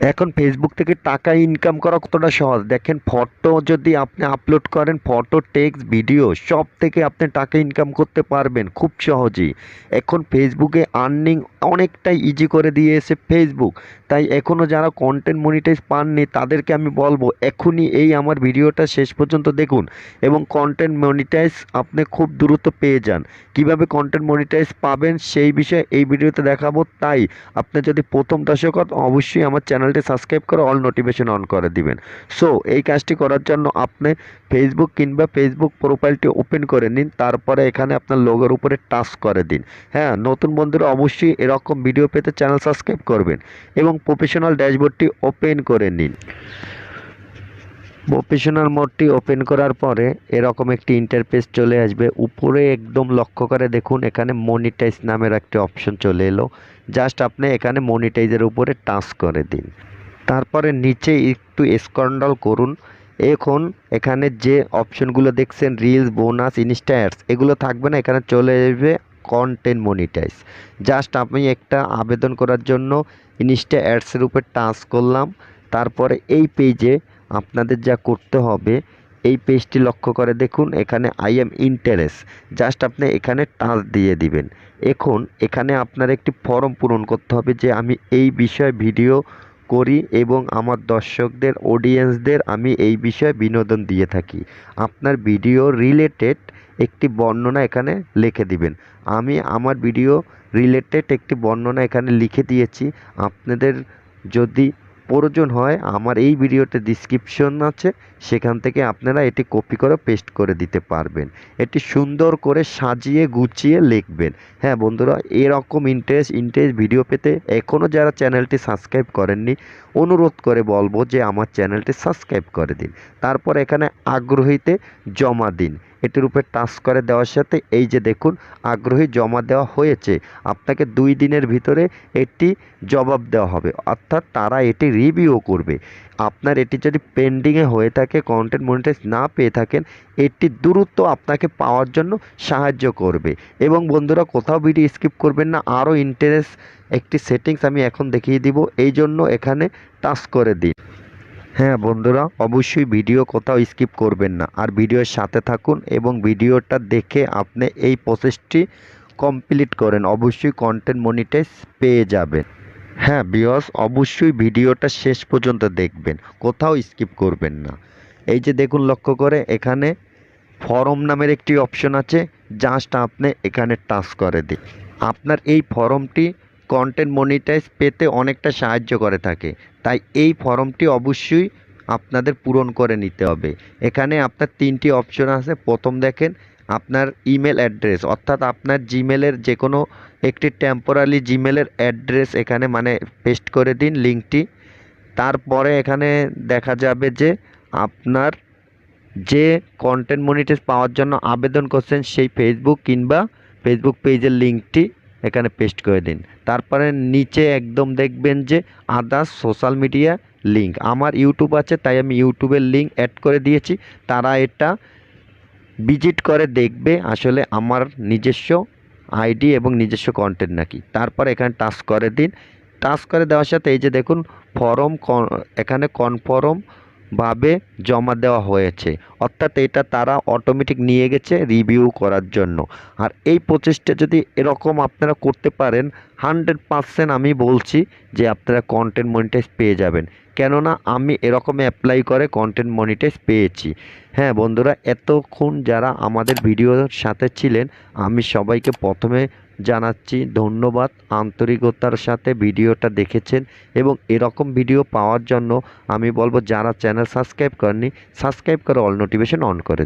এখন ফেসবুক থেকে টাকা ইনকাম করা কতটা সহজ? দেখেন ফটো যদি আপনি আপলোড করেন ফটো টেক্সট ভিডিও সব থেকে আপনি টাকা ইনকাম করতে পারবেন খুব সহজেই। এখন ফেসবুকে আর্নিং অনেকটাই ইজি করে দিয়েছে ফেসবুক তাই এখনও যারা কন্টেন্ট মনিটাইজ পাননি তাদেরকে আমি বলব এখনই এই আমার ভিডিওটা শেষ পর্যন্ত দেখুন এবং কন্টেন্ট মনিটাইজ আপনি খুব দ্রুত পেয়ে যান। কীভাবে কন্টেন্ট মনিটাইজ পাবেন সেই বিষয়ে এই ভিডিওতে দেখাবো। তাই আপনি যদি প্রথম দর্শক হন, অবশ্যই আমার চ্যানেলটি সাবস্ক্রাইব করে অল নোটিফিকেশন অন করে দিবেন। সো এই কাজটি করার জন্য আপনি ফেসবুক কিংবা ফেসবুক প্রোফাইলটি ওপেন করে নিন, তারপরে এখানে আপনার লোগোর উপরে টাচ করে দিন। হ্যাঁ নতুন বন্ধুরা অবশ্যই এরকম ভিডিও পেতে চ্যানেল সাবস্ক্রাইব করবেন এবং প্রফেশনাল ড্যাশবোর্ডটি ওপেন করে নিন। প্রফেশনাল মোডটি ওপেন করার পরে এরকম একটি ইন্টারফেস চলে আসবে। উপরে একদম লক্ষ্য করে দেখুন, এখানে মনিটাইজ নামের একটি অপশন চলে এলো। জাস্ট আপনি এখানে মনিটাইজের উপরে টাচ করে দিন। তারপরে নিচে একটু স্ক্রল করুন। এখন এখানে যে অপশনগুলো দেখছেন রিলস বোনাস ইনস্টা অ্যাডস এগুলো থাকবে না, এখানে চলে আসবে কন্টেন্ট মনিটাইজ জাস্ট আমি একটা আবেদন করার জন্য ইনস্টা অ্যাডসের উপর টাচ করলাম। তারপরে এই পেজে আপনাদের যা করতে হবে, এই পেজটি লক্ষ্য করে দেখুন, এখানে আই এম ইন্টারেস্ট জাস্ট আপনি এখানে টাচ দিয়ে দিবেন। এখন এখানে আপনার একটি ফর্ম পূরণ করতে হবে যে আমি এই বিষয়ে ভিডিও করি এবং আমার দর্শকদের অডিয়েন্সদের আমি এই বিষয়ে বিনোদন দিয়ে থাকি। আপনার ভিডিও রিলেটেড একটি বর্ণনা এখানে লিখে দিবেন। আমি আমার ভিডিও রিলেটেড একটি বর্ণনা এখানে লিখে দিয়েছি। আপনাদের যদি প্রয়োজন হয়, আমার এই ভিডিওতে ডিসক্রিপশন আছে, সেখান থেকে আপনারা এটি কপি করে পেস্ট করে দিতে পারবেন। এটি সুন্দর করে সাজিয়ে গুছিয়ে লিখবেন। হ্যাঁ বন্ধুরা, এরকম ইন্টারেস্ট ইন্টারেস্ট ভিডিও পেতে এখনও যারা চ্যানেলটি সাবস্ক্রাইব করেননি, অনুরোধ করে বলব যে আমার চ্যানেলটি সাবস্ক্রাইব করে দিন। তারপর এখানে আগ্রহীতে জমা দিন। এটির উপরে টাচ করে দেওয়ার সাথে এই যে দেখুন, আগ্রহী জমা দেওয়া হয়েছে। আপনাকে দুই দিনের ভিতরে এটি জবাব দেওয়া হবে। অর্থাৎ তারা এটি রিভিউ করবে। আপনার এটি যদি পেন্ডিংয়ে হয়ে থাকে কন্টেন্ট মনিটাইজ না পেয়ে থাকেন, এটি দ্রুত আপনাকে পাওয়ার জন্য সাহায্য করবে। এবং বন্ধুরা, কোথাও ভিডিও স্কিপ করবেন না। আরও ইন্টারেস্ট একটি সেটিংস আমি এখন দেখিয়ে দিব। এই জন্য এখানে টাচ করে দিন। হ্যাঁ বন্ধুরা, অবশ্যই ভিডিও কোথাও স্কিপ করবেন না। আর ভিডিওর সাথে থাকুন এবং ভিডিওটা দেখে আপনি এই প্রসেসটি কমপ্লিট করেন। অবশ্যই কন্টেন্ট মনিটাইজ পেয়ে যাবেন। হ্যাঁ বিয়স অবশ্যই ভিডিওটা শেষ পর্যন্ত দেখবেন। কোথাও স্কিপ করবেন না। এই যে দেখুন লক্ষ্য করে, এখানে ফরম নামের একটি অপশন আছে। জাস্ট আপনি এখানে টাচ করে দিন। আপনার এই ফর্মটি কন্টেন্ট মনিটাইজ পেতে অনেকটা সাহায্য করে থাকে। তাই এই ফর্মটি অবশ্যই আপনাদের পূরণ করে নিতে হবে। এখানে আপনার তিনটি অপশন আছে। প্রথম দেখেন, আপনার ইমেল অ্যাড্রেস অর্থাৎ আপনার জিমেলের যে কোনো একটি টেম্পোরারি জিমেলের অ্যাড্রেস এখানে মানে পেস্ট করে দিন লিঙ্কটি তারপরে এখানে দেখা যাবে যে আপনার যে কন্টেন্ট মনিটাইজ পাওয়ার জন্য আবেদন করছেন সেই ফেসবুক কিংবা ফেসবুক পেজের লিঙ্কটি এখানে পেস্ট করে দিন। তারপরে নিচে একদম দেখবেন যে আদার্স সোশ্যাল মিডিয়া লিঙ্ক আমার ইউটিউব আছে, তাই আমি ইউটিউবের লিঙ্ক অ্যাড করে দিয়েছি। তারা এটা ভিজিট করে দেখবে আসলে আমার নিজস্ব আইডি এবং নিজস্ব কন্টেন্ট নাকি। তারপর এখানে টাচ করে দিন। টাচ করে দেওয়ার সাথে এই যে দেখুন ফর্ম এখানে কনফার্ম ভাবে জমা দেওয়া হয়েছে। অর্থাৎ এটা তারা অটোমেটিক নিয়ে গেছে রিভিউ করার জন্য। আর এই প্রচেষ্টা যদি এরকম আপনারা করতে পারেন হান্ড্রেড পারসেন্ট আমি বলছি যে আপনারা কন্টেন্ট মনিটাইজ পেয়ে যাবেন। কেননা আমি এরকম অ্যাপ্লাই করে কন্টেন্ট মনিটাইজ পেয়েছি। হ্যাঁ বন্ধুরা, এতক্ষণ যারা আমাদের ভিডিওর সাথে ছিলেন, আমি সবাইকে প্রথমে জানাচ্ছি ধন্যবাদ আন্তরিকতার সাথে ভিডিওটা দেখেছেন এবং এরকম ভিডিও পাওয়ার জন্য আমি বলব যারা চ্যানেল সাবস্ক্রাইব করেনি সাবস্ক্রাইব করে অল নোটিফিকেশন অন করে